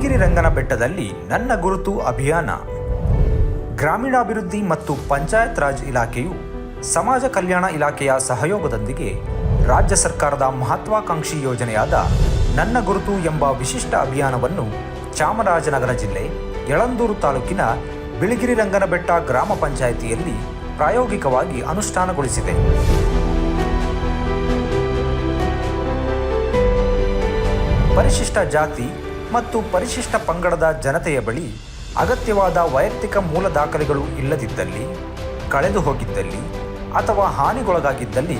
ಬಿಳಿಗಿರಿ ರಂಗನ ಬೆಟ್ಟದಲ್ಲಿ ನನ್ನ ಗುರುತು ಅಭಿಯಾನ. ಗ್ರಾಮೀಣಾಭಿವೃದ್ಧಿ ಮತ್ತು ಪಂಚಾಯತ್ ರಾಜ್ ಇಲಾಖೆಯು ಸಮಾಜ ಕಲ್ಯಾಣ ಇಲಾಖೆಯ ಸಹಯೋಗದೊಂದಿಗೆ ರಾಜ್ಯ ಸರ್ಕಾರದ ಮಹತ್ವಾಕಾಂಕ್ಷಿ ಯೋಜನೆಯಾದ ನನ್ನ ಗುರುತು ಎಂಬ ವಿಶಿಷ್ಟ ಅಭಿಯಾನವನ್ನು ಚಾಮರಾಜನಗರ ಜಿಲ್ಲೆ ಯಳಂದೂರು ತಾಲೂಕಿನ ಬಿಳಿಗಿರಿ ರಂಗನಬೆಟ್ಟ ಗ್ರಾಮ ಪಂಚಾಯಿತಿಯಲ್ಲಿ ಪ್ರಾಯೋಗಿಕವಾಗಿ ಅನುಷ್ಠಾನಗೊಳಿಸಿದೆ. ಪರಿಶಿಷ್ಟ ಜಾತಿ ಮತ್ತು ಪರಿಶಿಷ್ಟ ಪಂಗಡದ ಜನತೆಯ ಬಳಿ ಅಗತ್ಯವಾದ ವೈಯಕ್ತಿಕ ಮೂಲ ದಾಖಲೆಗಳು ಇಲ್ಲದಿದ್ದಲ್ಲಿ, ಕಳೆದು ಹೋಗಿದ್ದಲ್ಲಿ ಅಥವಾ ಹಾನಿಗೊಳಗಾಗಿದ್ದಲ್ಲಿ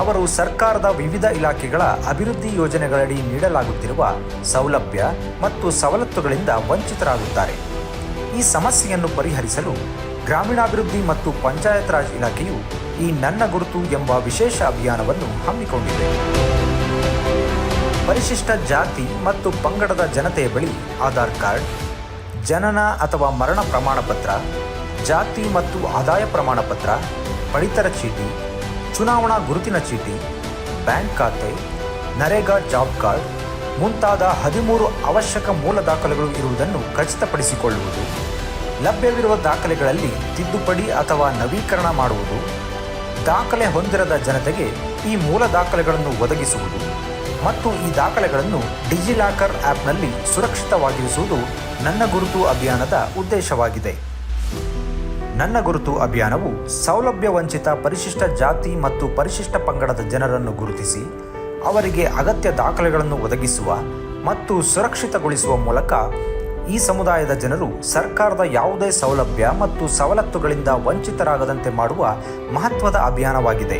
ಅವರು ಸರ್ಕಾರದ ವಿವಿಧ ಇಲಾಖೆಗಳ ಅಭಿವೃದ್ಧಿ ಯೋಜನೆಗಳಡಿ ನೀಡಲಾಗುತ್ತಿರುವ ಸೌಲಭ್ಯ ಮತ್ತು ಸವಲತ್ತುಗಳಿಂದ ವಂಚಿತರಾಗುತ್ತಾರೆ. ಈ ಸಮಸ್ಯೆಯನ್ನು ಪರಿಹರಿಸಲು ಗ್ರಾಮೀಣಾಭಿವೃದ್ಧಿ ಮತ್ತು ಪಂಚಾಯತ್ ರಾಜ್ ಇಲಾಖೆಯು ಈ ನನ್ನ ಗುರುತು ಎಂಬ ವಿಶೇಷ ಅಭಿಯಾನವನ್ನು ಹಮ್ಮಿಕೊಂಡಿದೆ. ಪರಿಶಿಷ್ಟ ಜಾತಿ ಮತ್ತು ಪಂಗಡದ ಜನತೆಯ ಬಳಿ ಆಧಾರ್ ಕಾರ್ಡ್, ಜನನ ಅಥವಾ ಮರಣ ಪ್ರಮಾಣ ಪತ್ರ ಜಾತಿ ಮತ್ತು ಆದಾಯ ಪ್ರಮಾಣ ಪತ್ರ ಪಡಿತರ ಚೀಟಿ, ಚುನಾವಣಾ ಗುರುತಿನ ಚೀಟಿ, ಬ್ಯಾಂಕ್ ಖಾತೆ, ನರೇಗಾ ಜಾಬ್ ಕಾರ್ಡ್ ಮುಂತಾದ ಹದಿಮೂರು ಅವಶ್ಯಕ ಮೂಲ ದಾಖಲೆಗಳು ಇರುವುದನ್ನು ಖಚಿತಪಡಿಸಿಕೊಳ್ಳುವುದು. ಲಭ್ಯವಿರುವ ದಾಖಲೆಗಳಲ್ಲಿ ತಿದ್ದುಪಡಿ ಅಥವಾ ನವೀಕರಣ ಮಾಡುವುದು. ದಾಖಲೆ ಹೊಂದಿರದ ಜನತೆಗೆ ಈ ಮೂಲ ದಾಖಲೆಗಳನ್ನು ಒದಗಿಸುವುದು. ಮತ್ತು ಈ ದಾಖಲೆಗಳನ್ನು ಡಿಜಿಲಾಕರ್ ಆ್ಯಪ್ನಲ್ಲಿ ಸುರಕ್ಷಿತವಾಗಿರಿಸುವುದು ನನ್ನ ಗುರುತು ಅಭಿಯಾನದ ಉದ್ದೇಶವಾಗಿದೆ. ನನ್ನ ಗುರುತು ಅಭಿಯಾನವು ಸೌಲಭ್ಯ ವಂಚಿತ ಪರಿಶಿಷ್ಟ ಜಾತಿ ಮತ್ತು ಪರಿಶಿಷ್ಟ ಪಂಗಡದ ಜನರನ್ನು ಗುರುತಿಸಿ, ಅವರಿಗೆ ಅಗತ್ಯ ದಾಖಲೆಗಳನ್ನು ಒದಗಿಸುವ ಮತ್ತು ಸುರಕ್ಷಿತಗೊಳಿಸುವ ಮೂಲಕ ಈ ಸಮುದಾಯದ ಜನರು ಸರ್ಕಾರದ ಯಾವುದೇ ಸೌಲಭ್ಯ ಮತ್ತು ಸವಲತ್ತುಗಳಿಂದ ವಂಚಿತರಾಗದಂತೆ ಮಾಡುವ ಮಹತ್ವದ ಅಭಿಯಾನವಾಗಿದೆ.